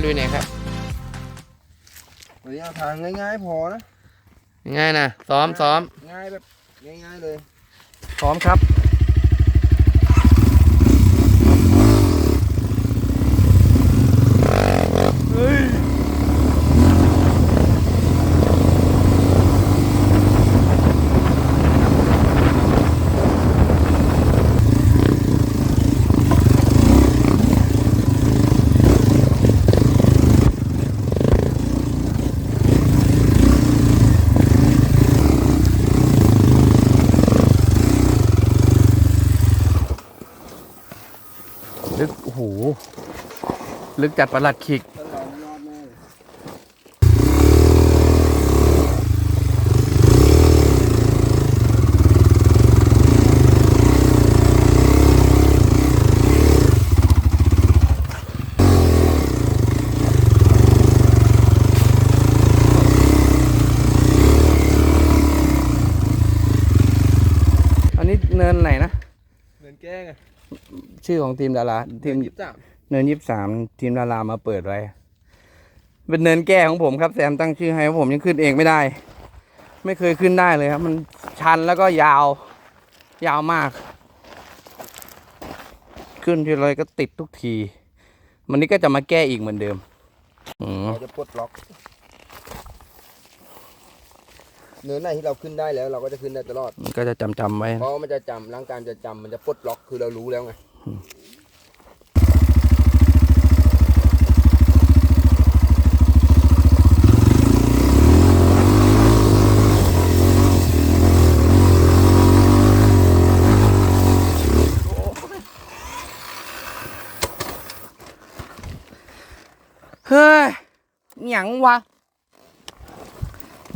จะพาไปลุยไหนครับระยะทางง่ายๆพอนะ ง่ายนะซ้อมซ้อมง่ายแบบง่ายๆเลย พร้อมครับ ลึก โอ้โห ลึกจัดประหลัดขิกถ้าเรารอดแน่เลยอันนี้เนินไหนนะเงินแก้ไงชื่อของทีมดาราทีมยิบสาม เนินยี่สามทีมดารามาเปิดไว้ เป็นเนินแก้ของผมครับแซมตั้งชื่อให้เพราะผมยังขึ้นเองไม่ได้ ไม่เคยขึ้นได้เลยครับ มันชันแล้วก็ยาว ยาวมาก ขึ้นทีไรก็ติดทุกที วันนี้ก็จะมาแก้อีกเหมือนเดิมอืมเราจะปลดล็อก เนื้อไหนที่เราขึ้นได้แล้ว เราก็จะขึ้นได้ตลอดก็จะจำจำๆไว้ เพราะว่ามันจะจำร่างกายจะจำมันจะปลดล็อกคือเรารู้แล้วไง เฮ้ยหยังวะ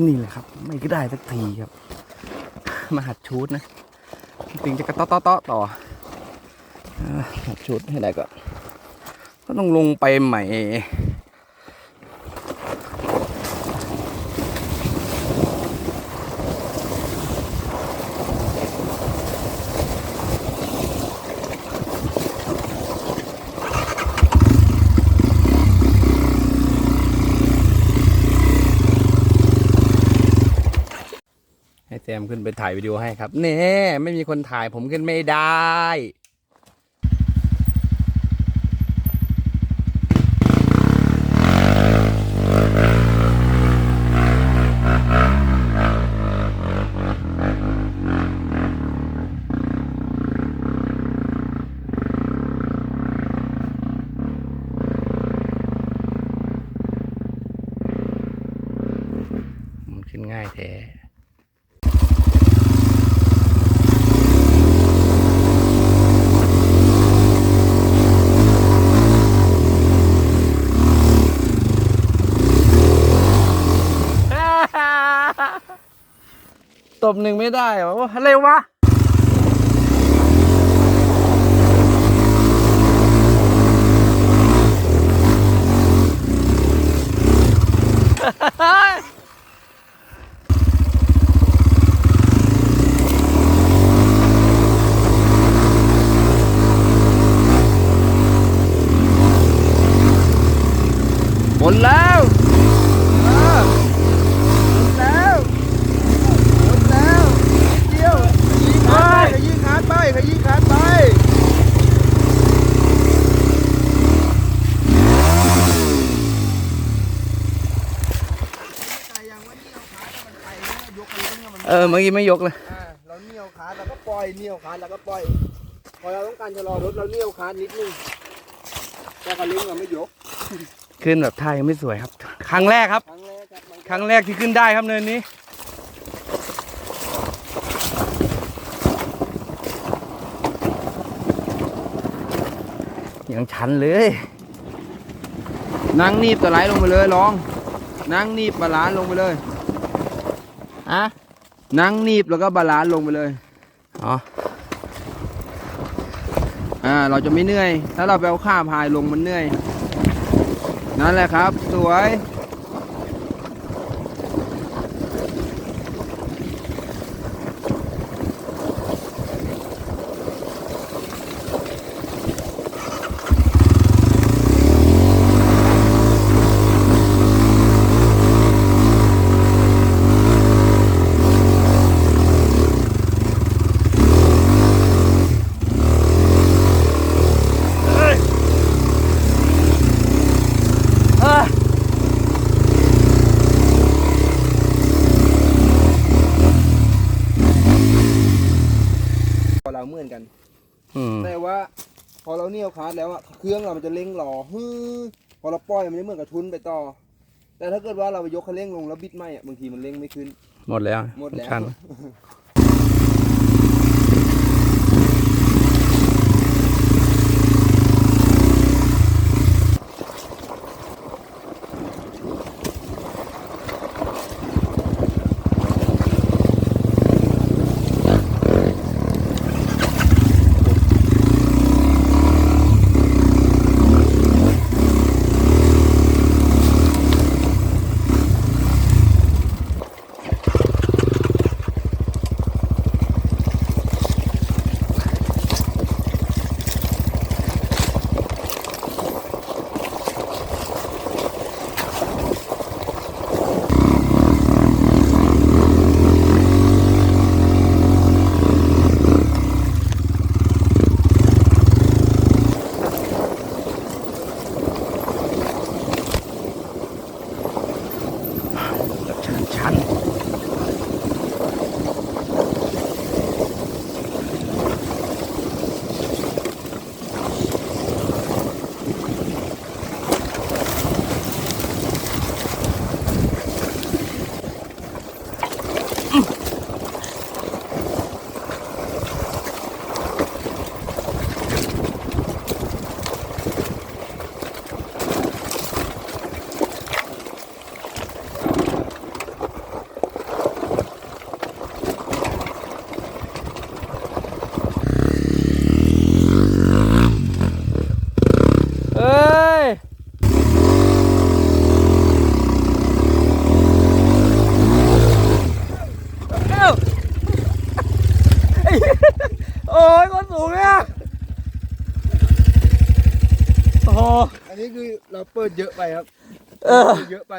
นี่แหละครับ ไม่ก็ได้สักทีครับ มาหัดชูดนะจริงจะกระตาะเตาะเตาะต่ออ่าหัดชูดให้ได้ก่อนก็ต้องลงไปใหม่ แซมขึ้นไปถ่ายวิดีโอให้ครับเน่ไม่มีคนถ่ายผมขึ้นไม่ได้มันขึ้นง่ายแท้ ตบหนึ่งไม่ได้เหรอวะอะไรวะหมดแล้วเออหมดแล้วหมดแล้วนิดเดียว ไปขยี้คานไปขยี้คานไป เออเมื่อกี้ไม่ยกเลย อ่าเราเหนี่ยวคานแล้วก็ปล่อยเหนี่ยวคานแล้วก็ปล่อย พอเราต้องการชะลอรถเราเหนี่ยวคานนิดนึงแต่คันเร่งเราไม่ยกขึ้นแบบท่ายังไม่สวยครับ ครั้งแรกครับ ครั้งแรกครับมันครั้งแรกที่ขึ้นได้ครับเนินนี้ ยังชันเลย นั่งนีบสไลด์ลงไปเลยลอง นั่งนีบบาลานซ์ลงไปเลยอะ นั่งนีบแล้วก็บาลานซ์ลงไปเลยอ๋ออ่าเราจะไม่เหนื่อย ถ้าเราไปเอาข้าพายลงมันเหนื่อย นั่นแหละครับ สวยือนกันอแต่ว่าพอเราเนี่ยวคาร์ดแล้วอะเครื่องเรามันจะเล่งหล่อฮึยพอเราปล่อยมันจะเหมือนกับทุนไปต่อ แต่ถ้าเกิดว่าเราไปยกคันเร่งลงแล้วบิดไม่อะบางทีมันเล่งไม่ขึ้น หมดแล้วหมดแล้ว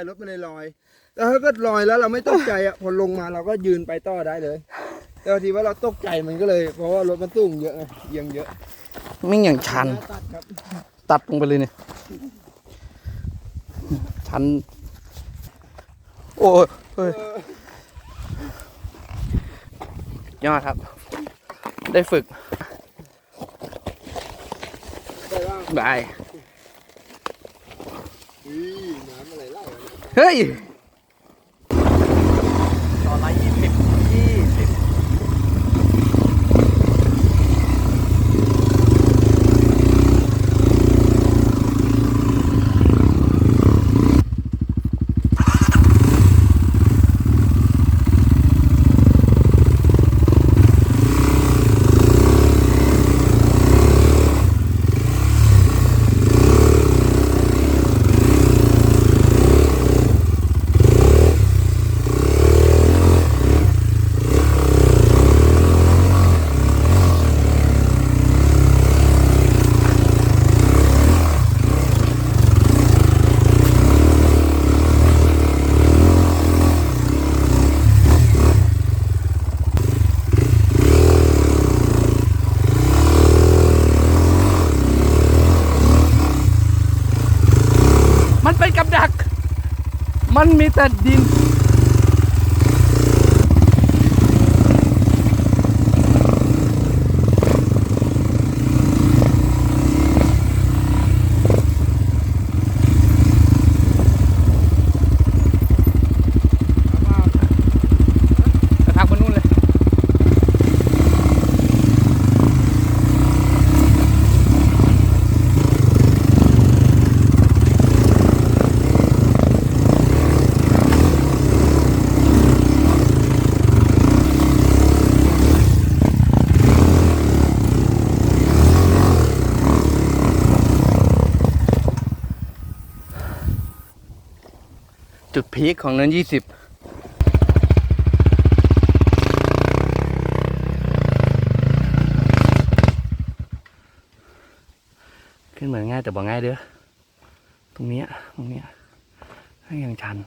รถมันเลยลอย แต่ถ้าเกิดลอยแล้วเราไม่ตกใจอะพอลงมาเราก็ยืนไปต่อได้เลย แต่บางทีว่าเราตกใจมันก็เลย เพราะว่ารถมันสูงเยอะไงเอียงเยอะมิ่งอย่างชัน ตัดครับตัดลงไปเลยเนี่ย ชัน โอ้ยเฮ้ยเออยอดครับ ได้ฝึกได้บ้างบายอุ้ยน้ำอะไรเล่าอะเนี่ ย 1 meter din พีคของเนินยี่สิบขึ้นเหมือนง่ายแต่บอกง่ายเด้อตรงเนี้ยตรงเนี้ยให้ยังชัน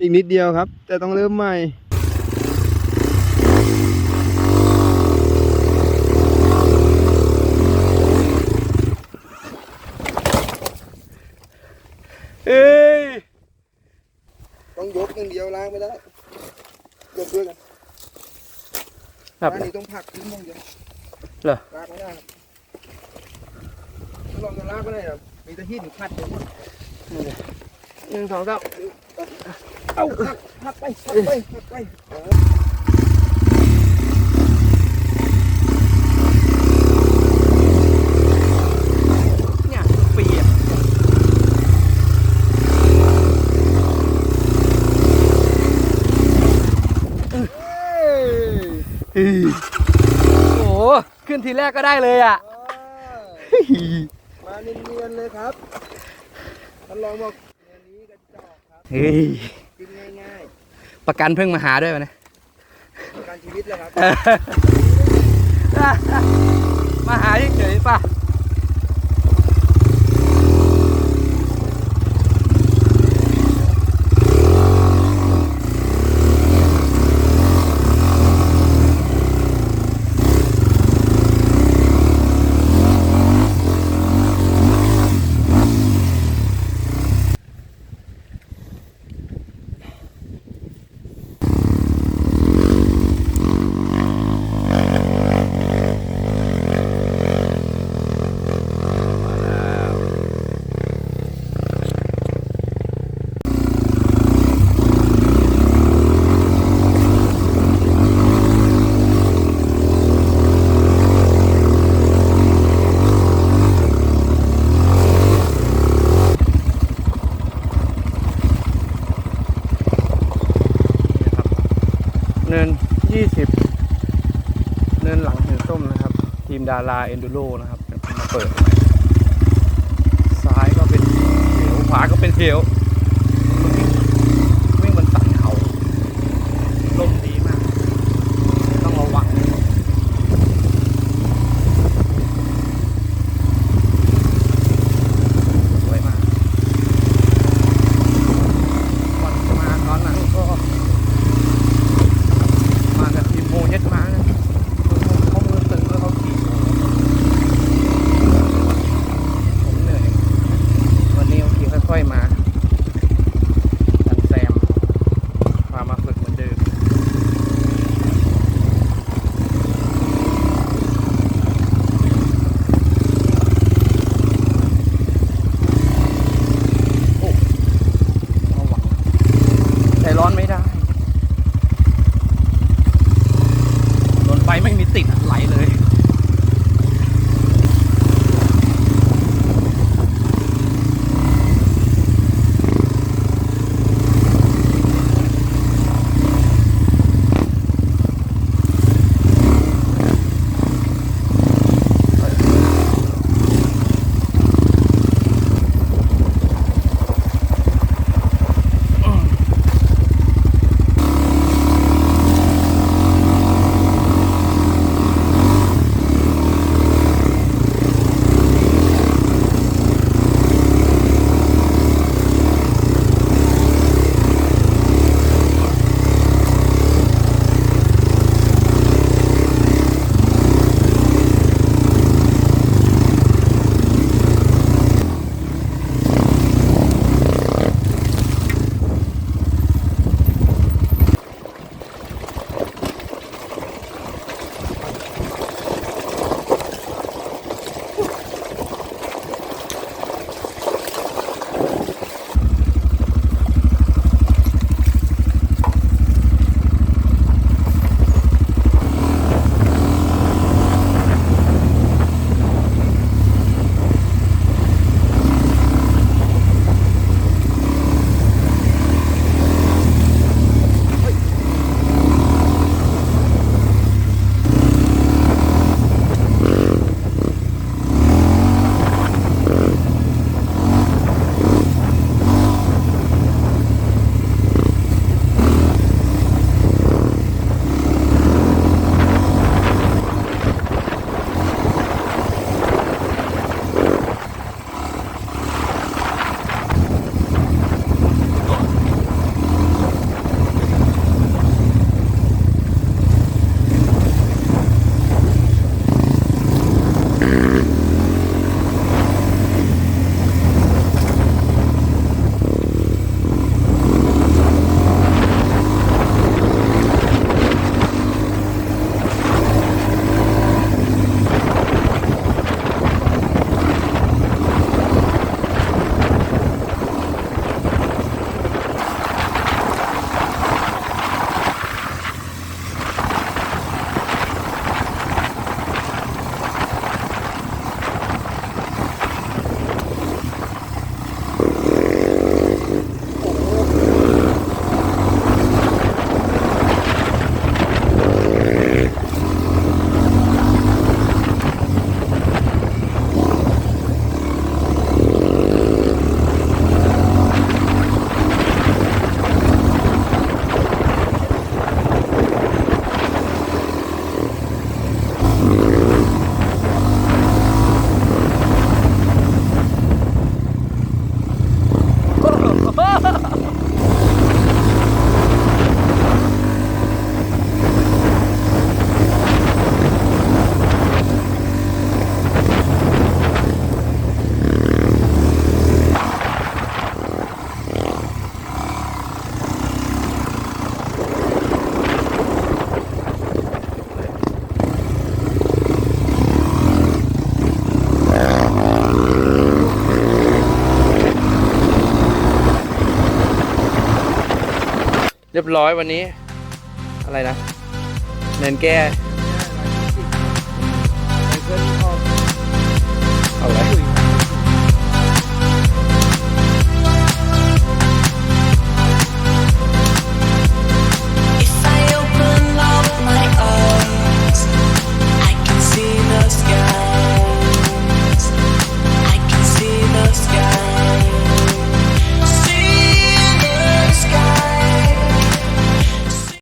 อีกนิดเดียวครับ แต่ต้องเริ่มใหม่เอ้ต้องยกหนึ่งเดียวล้างไม่ได้ยกด้วยกันครับานนี้ต้องผักทิ้งมึงเดียวเหรอล้างไม่ได้ลองจะล้างไม่ได้ครับมีแต่หินขัดอยู่หมด หนึ่งสองสามเอาผักผักไปผักไปผักไปเออเนี่ยปีอะเฮ้ยโอ้โห ขึ้นทีแรกก็ได้เลยอะ มาเนียนๆเลยครับท่านลองบอกเนียนนี้กระจอกครับ เฮ้ยกินง่ายประกันเพิ่งมาหาด้วยวะเนี่ยๆประกันชีวิตเลยครับ มาหาเฉยๆป่ะ เนิน 20 เนินหลังเหินส้มนะครับ ทีม ดาราเอนดูโรนะครับมาเปิด ซ้ายก็เป็นเหวขวาก็เป็นเหว เรียบร้อยวันนี้ อะไรนะเนินแก้